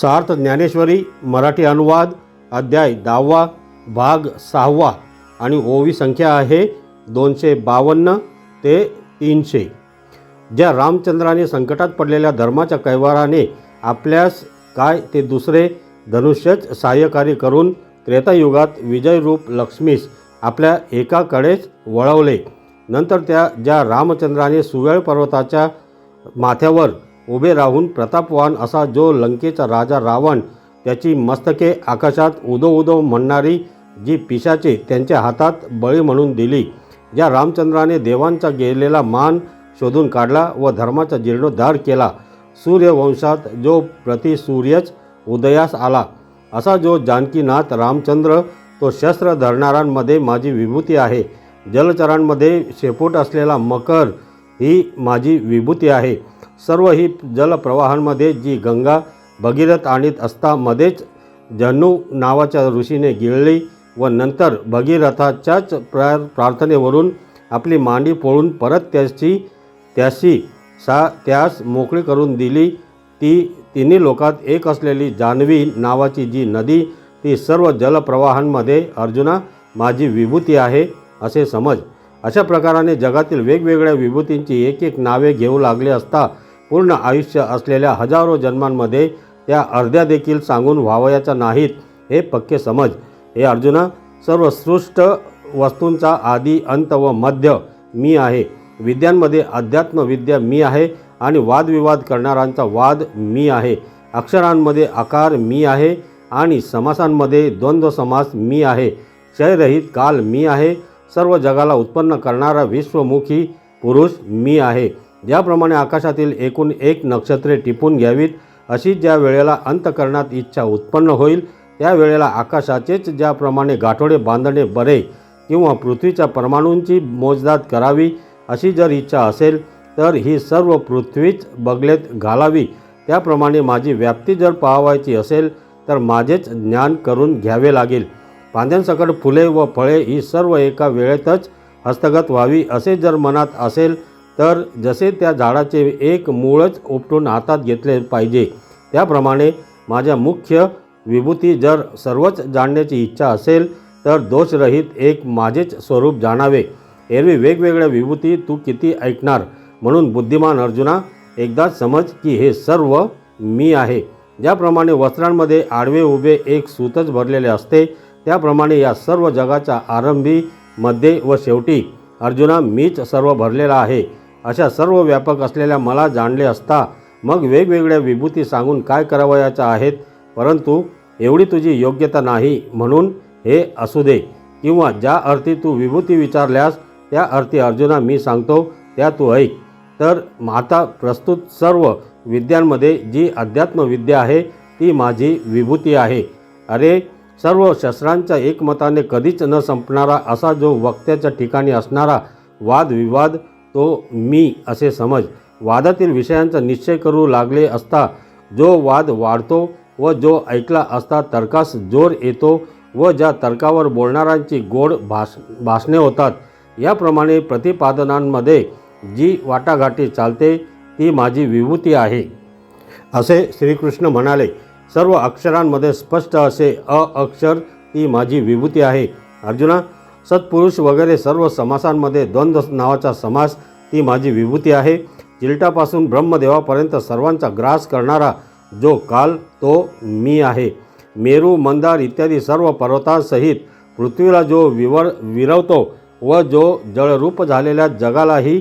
सार्थ ज्ञानेश्वरी मराठी अनुवाद अध्याय दहावा भाग सहावा आणि ओवी संख्या आहे दोनशे बावन्न ते तीनशे. ज्या रामचंद्राने संकटात पडलेल्या धर्माच्या कैवाराने आपल्यास काय ते दुसरे धनुष्यच सहाय्यकारी करून त्रेतायुगात विजयरूप लक्ष्मीस आपल्या एकाकडेच वळवले. नंतर त्या ज्या रामचंद्राने सुवेळ पर्वताच्या माथ्यावर उभे राहून प्रतापवान असा जो लंकेचा राजा रावण त्याची मस्तके आकाशात उदो उदो म्हणणारी जी पिशाचे त्यांच्या हातात बळी म्हणून दिली ज्या रामचंद्राने देवांचा गेलेला मान शोधून काढला व धर्माचा जीर्णोद्धार केला सूर्यवंशात जो प्रतिसूर्यच उदयास आला असा जो जानकीनाथ रामचंद्र तो शस्त्र धरणाऱ्यांमध्ये माझी विभूती आहे जलचरांमध्ये शेपूट असलेला मकर ही माझी विभूती आहे. सर्व ही जलप्रवाहांमध्ये जी गंगा भगीरथ आणीत असता मध्येच जन्नू नावाच्या ऋषीने गिळली व नंतर भगीरथाच्याच प्रा प्रार्थनेवरून आपली मांडी पोळून परत त्याची त्याशी सा त्यास मोकळी करून दिली. ती तिन्ही लोकात एक असलेली जान्हवी नावाची जी नदी ती सर्व जलप्रवाहांमध्ये अर्जुना माझी विभूती आहे असे समज. अशा प्रकाराने जगातील वेगवेगळ्या विभूतींची एक एक नावे घेऊ लागले असता पूर्ण आयुष्य असलेल्या हजारो जन्मांमध्ये त्या अर्ध्या देखील सांगून व्हावयाच्या नाहीत हे पक्के समज. हे अर्जुना सर्व सृष्ट वस्तूंचा आदी अंत व मध्य मी आहे. विद्यांमध्ये अध्यात्मविद्या मी आहे आणि वादविवाद करणाऱ्यांचा वाद मी आहे. अक्षरांमध्ये आकार मी आहे आणि समासांमध्ये द्वंद्व समास मी आहे. क्षयरहित काल मी आहे. सर्व जगाला उत्पन्न करणारा विश्वमुखी पुरुष मी आहे. ज्याप्रमाणे आकाशातील एकूण एक नक्षत्रे टिपून घ्यावीत अशी ज्या वेळेला अंत करण्यात इच्छा उत्पन्न होईल त्या वेळेला आकाशाचेच ज्याप्रमाणे गाठोडे बांधणे बरे किंवा पृथ्वीच्या परमाणूंची मोजदाद करावी अशी जर इच्छा असेल तर ही सर्व पृथ्वीच बगलेत घालावी. त्याप्रमाणे माझी व्याप्ती जर पाहावायची असेल तर माझेच ज्ञान करून घ्यावे लागेल. पांद्यांसकट फुले व फळे ही सर्व एका वेळेतच हस्तगत व्हावी असे जर मनात असेल तर जसे त्या झाडाचे एक मूळच उपटून हातात घेतले पाहिजे त्याप्रमाणे माझ्या मुख्य विभूती जर सर्वच जाणण्याची इच्छा असेल तर दोषरहित एक माझेच स्वरूप जाणावे. एरवी वेगवेगळ्या विभूती तू किती ऐकणार? म्हणून बुद्धिमान अर्जुना एकदाच समज की हे सर्व मी आहे. ज्याप्रमाणे वस्त्रांमध्ये आडवे उभे एक सूतच भरलेले असते त्याप्रमाणे या सर्व जगाच्या आरंभी मध्ये व शेवटी अर्जुना मीच सर्व भरलेला आहे. अशा सर्व व्यापक असलेल्या मला जाणले असता मग वेगवेगळ्या विभूती सांगून काय करावयाच्या आहेत? परंतु एवढी तुझी योग्यता नाही म्हणून हे असू दे. किंवा ज्या अर्थी तू विभूती विचारल्यास त्या अर्थी अर्जुना मी सांगतो त्या तू ऐक. तर माता प्रस्तुत सर्व विद्यांमध्ये जी अध्यात्मविद्या आहे ती माझी विभूती आहे. अरे सर्व शस्त्रांच्या एकमताने कधीच न संपणारा असा जो वक्त्याच्या ठिकाणी असणारा वादविवाद तो मी असे समज. वादातील विषयांचा निश्चय करू लागले असता जो वाद वाढतो व जो ऐकला असता तर्कास जोर येतो व ज्या तर्कावर बोलणाऱ्यांची गोड भाष भाषणे होतात. याप्रमाणे प्रतिपादनांमध्ये जी वाटाघाटी चालते ती माझी विभूती आहे. असे श्रीकृष्ण म्हणाले. सर्व अक्षरांमध्ये स्पष्ट असे अ अक्षर ती माझी विभूती आहे. अर्जुना सत्पुरुष वगैरे सर्व समासांमध्ये द्वंद्व नावाचा समास ती माझी विभूती आहे. चिलटापासून ब्रह्मदेवापर्यंत सर्वांचा ग्रास करणारा जो काल तो मी आहे. मेरू मंदार इत्यादी सर्व पर्वतांसहित पृथ्वीला जो विवर विरवतो व जो जळरूप झालेल्या जगालाही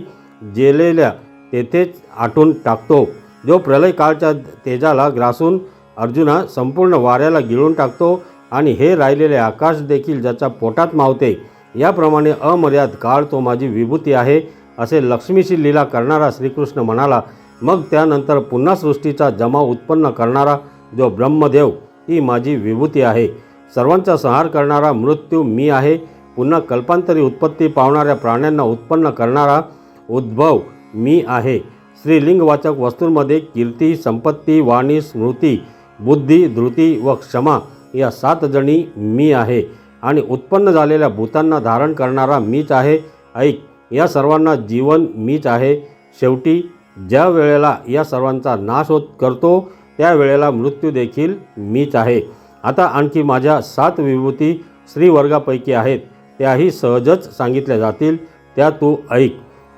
जेलेल्या तेथेच आटून टाकतो. जो प्रलयकाळच्या तेजाला ग्रासून अर्जुना संपूर्ण वाऱ्याला गिळून टाकतो आणि हे राहिलेले आकाश देखील ज्याच्या पोटात मावते याप्रमाणे अमर्याद काळ तो माझी विभूती आहे असे लक्ष्मीशी लीला करणारा श्रीकृष्ण म्हणाला मग त्यानंतर पुन्हा सृष्टीचा जमा उत्पन्न करणारा जो ब्रह्मदेव ही माझी विभूती आहे. सर्वांचा संहार करणारा मृत्यू मी आहे पुन्हा कल्पांतरी उत्पत्ती पावणाऱ्या प्राण्यांना उत्पन्न करणारा उद्भव मी आहे. स्त्रीलिंगवाचक वस्तूंमध्ये कीर्ती संपत्ती वाणी स्मृती बुद्धी धृती व क्षमा या सात जणी मी आहे. आणि उत्पन्न झालेल्या भूतांना धारण करणारा मीच आहे. ऐक या सर्वांना जीवन मीच आहे. शेवटी ज्या वेळेला या सर्वांचा नाश होत करतो त्यावेळेला मृत्यू देखील मीच आहे. आता आणखी माझ्या सात विभूती स्त्रीवर्गापैकी आहेत. त्याही सहजच सांगितल्या जातील. त्या तू ऐक.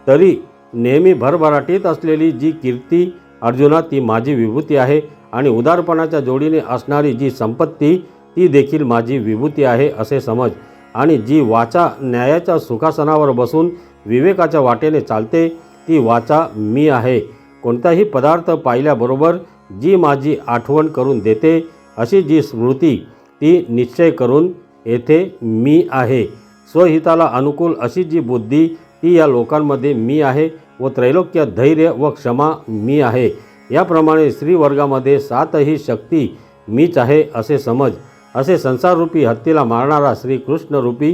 तरी नेहमी भरभराटीत असलेली जी कीर्ती अर्जुना ती माझी विभूती आहे आणि उदारपणाच्या जोडीने असणारी जी संपत्ती ती देखील माझी विभूती आहे असे समज. आणि जी वाचा न्यायाच्या सुखासनावर बसून विवेकाच्या वाटेने चालते ती वाचा मी आहे. कोणताही पदार्थ पाहिल्याबरोबर जी माझी आठवण करून देते अशी जी स्मृती ती निश्चय करून येथे मी आहे. स्वहिताला अनुकूल अशी जी बुद्धी ती या लोकांमध्ये मी आहे व त्रैलोक्य धैर्य व क्षमा मी आहे. याप्रमाणे स्त्रीवर्गामध्ये सातही शक्ती मीच आहे असे समज. असे संसाररूपी हत्तीला मारणारा श्रीकृष्णरूपी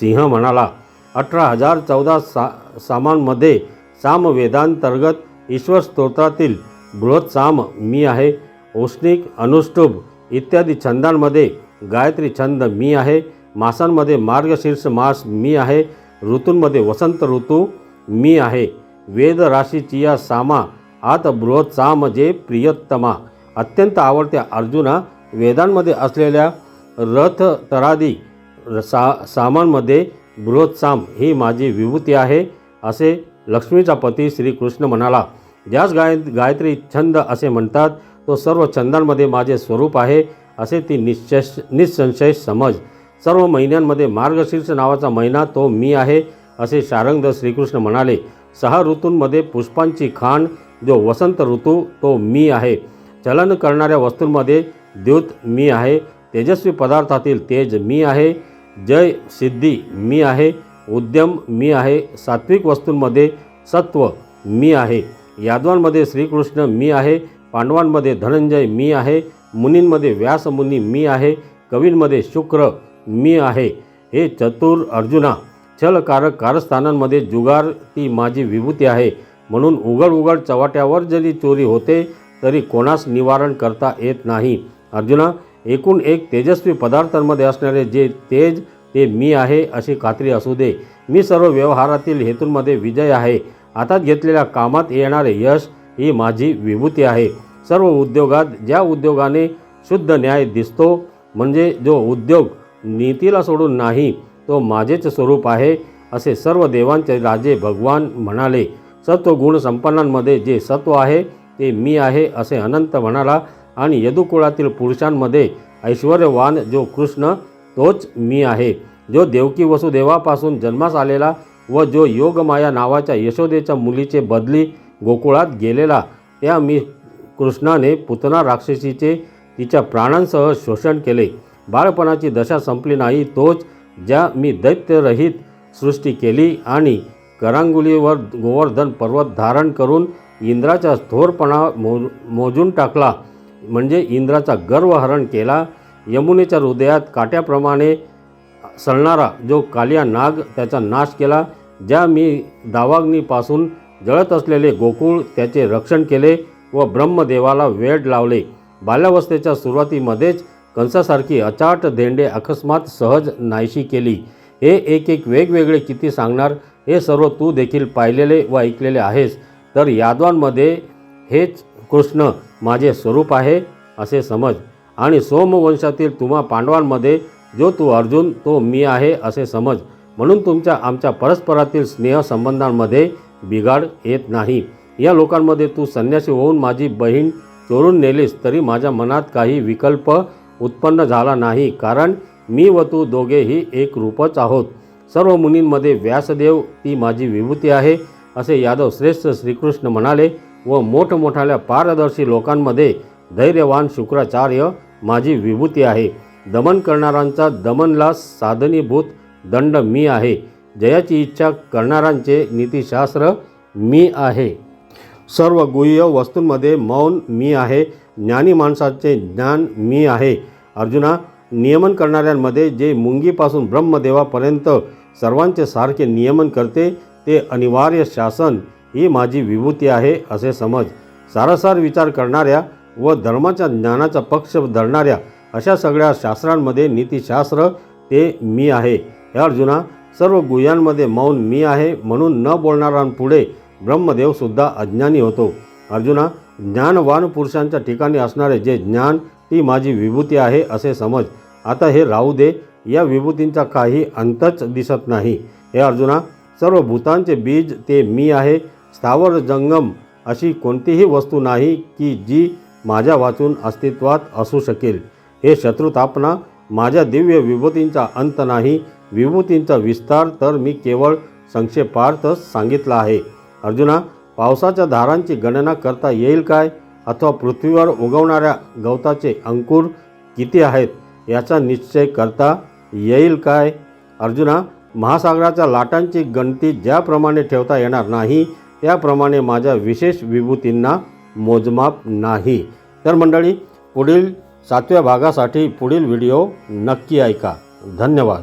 सिंह म्हणाला अठरा हजार चौदा सा सामांमध्ये सामवेदांतर्गत ईश्वर स्तोत्रातील बृहत साम मी आहे औष्णिक अनुष्टुभ इत्यादी छंदांमध्ये गायत्री छंद मी आहे मासांमध्ये मार्गशीर्ष मास मी आहे ऋतूंमध्ये वसंत ऋतू मी आहे वेद राशीची या सामा आत बृहत साम जे प्रियत्तमा अत्यंत आवडत्या अर्जुना वेदांमध्ये असलेल्या रथ तरादी सा सामांमध्ये बृहत्साम ही माझी विभूती आहे असे लक्ष्मीचा पती श्रीकृष्ण म्हणाला. ज्यास गाय गायत्री छंद असे म्हणतात तो सर्व छंदांमध्ये माझे स्वरूप आहे असे ती निश्चय निसंशय समज. सर्व महिन्यांमध्ये मार्गशीर्ष नावाचा महिना तो मी आहे असे शारंगद श्रीकृष्ण म्हणाले. सहा ऋतूंमध्ये पुष्पांची खाण जो वसंत ऋतू तो मी आहे. चलन करणाऱ्या वस्तूंमध्ये द्युत मी आहे तेजस्वी पदार्थातील तेज मी आहे जय सिद्धी मी आहे उद्यम मी आहे सात्विक वस्तूंमध्ये सत्व मी आहे यादवांमध्ये श्रीकृष्ण मी आहे पांडवांमध्ये धनंजय मी आहे मुनींमध्ये व्यासमुनी मी आहे कवींमध्ये शुक्र मी आहे हे चतुर अर्जुना छलकारक कारस्थानांमध्ये जुगार ती माझी विभूती आहे म्हणून उघड उघड चवाट्यावर जरी चोरी होते तरी कोणास निवारण करता येत नाही अर्जुना एकूण एक तेजस्वी पदार्थांमध्ये असणारे जे तेज ते मी आहे अशी खात्री असू दे. मी सर्व व्यवहारातील हेतूंमध्ये विजय आहे. हातात घेतलेल्या कामात येणारे यश ही माझी विभूती आहे. सर्व उद्योगात ज्या उद्योगाने शुद्ध न्याय दिसतो म्हणजे जो उद्योग नीतीला सोडून नाही तो माझेच स्वरूप आहे असे सर्व देवांचे राजे भगवान म्हणाले. सत्वगुण संपन्नांमध्ये जे सत्व आहे ते मी आहे असे अनंत म्हणाला. आणि यदुकुळातील पुरुषांमध्ये ऐश्वर्यवान जो कृष्ण तोच मी आहे. जो देवकी वसुदेवापासून जन्मास आलेला व जो योगमाया नावाच्या यशोदेच्या मुलीचे बदली गोकुळात गेलेला त्या मी कृष्णाने पुतना राक्षसीचे तिच्या प्राणांसह शोषण केले. बाळपणाची दशा संपली नाही तोच ज्या मी दैत्यरहित सृष्टी केली आणि करांगुलीवर गोवर्धन पर्वत धारण करून इंद्राचा थोरपणा मो मोजून टाकला. म्हणजे इंद्राचा गर्वहरण केला यमुनेच्या हृदयात काट्याप्रमाणे सळणारा जो कालिया नाग त्याचा नाश केला ज्या मी दावाग्नीपासून जळत असलेले गोकुळ त्याचे रक्षण केले व ब्रह्मदेवाला वेड लावले. बाल्यावस्थेच्या सुरुवातीमध्येच कंसासारखी अचाट धेंडे अकस्मात सहज नाहीशी केली. हे एक एक वेगवेगळे किती सांगणार हे सर्व तू देखील पाहिलेले व ऐकलेले आहेस. तर यादवांमध्ये हेच कृष्ण माझे स्वरूप आहे असे समज. आणि सोमवंशातील तुम्हा पांडवांमध्ये जो तू अर्जुन तो मी आहे असे समज. म्हणून तुमच्या आमच्या परस्परातील स्नेहसंबंधांमध्ये बिघाड येत नाही. या लोकांमध्ये तू संन्यासी होऊन माझी बहीण चोरून नेलीस तरी माझ्या मनात काही विकल्प उत्पन्न झाला नाही. कारण मी व तू दोघेही एक रूपच आहोत. सर्व मुनींमध्ये व्यासदेव ती माझी विभूती आहे असे यादव श्रेष्ठ श्रीकृष्ण म्हणाले. व मोठमोठाल्या पारदर्शी लोकांमध्ये धैर्यवान शुक्राचार्य माझी विभूती आहे. दमन करणाऱ्यांचा दमनला साधनीभूत दंड मी आहे. जयाची इच्छा करणाऱ्यांचे नीतिशास्त्र मी आहे. सर्व गुह्य वस्तूंमध्ये मौन मी आहे. ज्ञानी माणसाचे ज्ञान मी आहे. अर्जुना नियमन करणाऱ्यांमध्ये जे मुंगीपासून ब्रह्मदेवापर्यंत सर्वांचे सारखे नियमन करते ते अनिवार्य शासन ही माझी विभूती आहे असे समज. सारासार विचार करणाऱ्या व धर्माच्या ज्ञानाचा पक्ष धरणाऱ्या अशा सगळ्या शास्त्रांमध्ये नीतिशास्त्र ते मी आहे. हे अर्जुना सर्व गुह्यांमध्ये मौन मी आहे म्हणून न बोलणाऱ्यांपुढे ब्रह्मदेवसुद्धा अज्ञानी होतो. अर्जुना ज्ञानवान पुरुषांच्या ठिकाणी असणारे जे ज्ञान ती माझी विभूती आहे असे समज. आता हे राहू दे या विभूतींचा काही अंतच दिसत नाही. हे अर्जुना सर्व भूतांचे बीज ते मी आहे स्थावर जंगम अशी कोणतीही वस्तू नाही की जी माझ्या वाचून अस्तित्वात असू शकेल. हे शत्रुतापना माझ्या दिव्य विभूतींचा अंत नाही. विभूतींचा विस्तार तर मी केवळ संक्षेपार्थच सांगितला आहे. अर्जुना पावसाच्या धारांची गणना करता येईल काय? अथवा पृथ्वीवर उगवणाऱ्या गवताचे अंकुर किती आहेत? याचा निश्चय करता येईल काय? अर्जुना महासागराच्या लाटांची गणती ज्याप्रमाणे ठेवता येणार नाही त्याप्रमाणे माझ्या विशेष विभूतींना मोजमाप नाही. तर मंडळी पुढील सातव्या भागासाठी पुढील व्हिडिओ नक्की ऐका. धन्यवाद.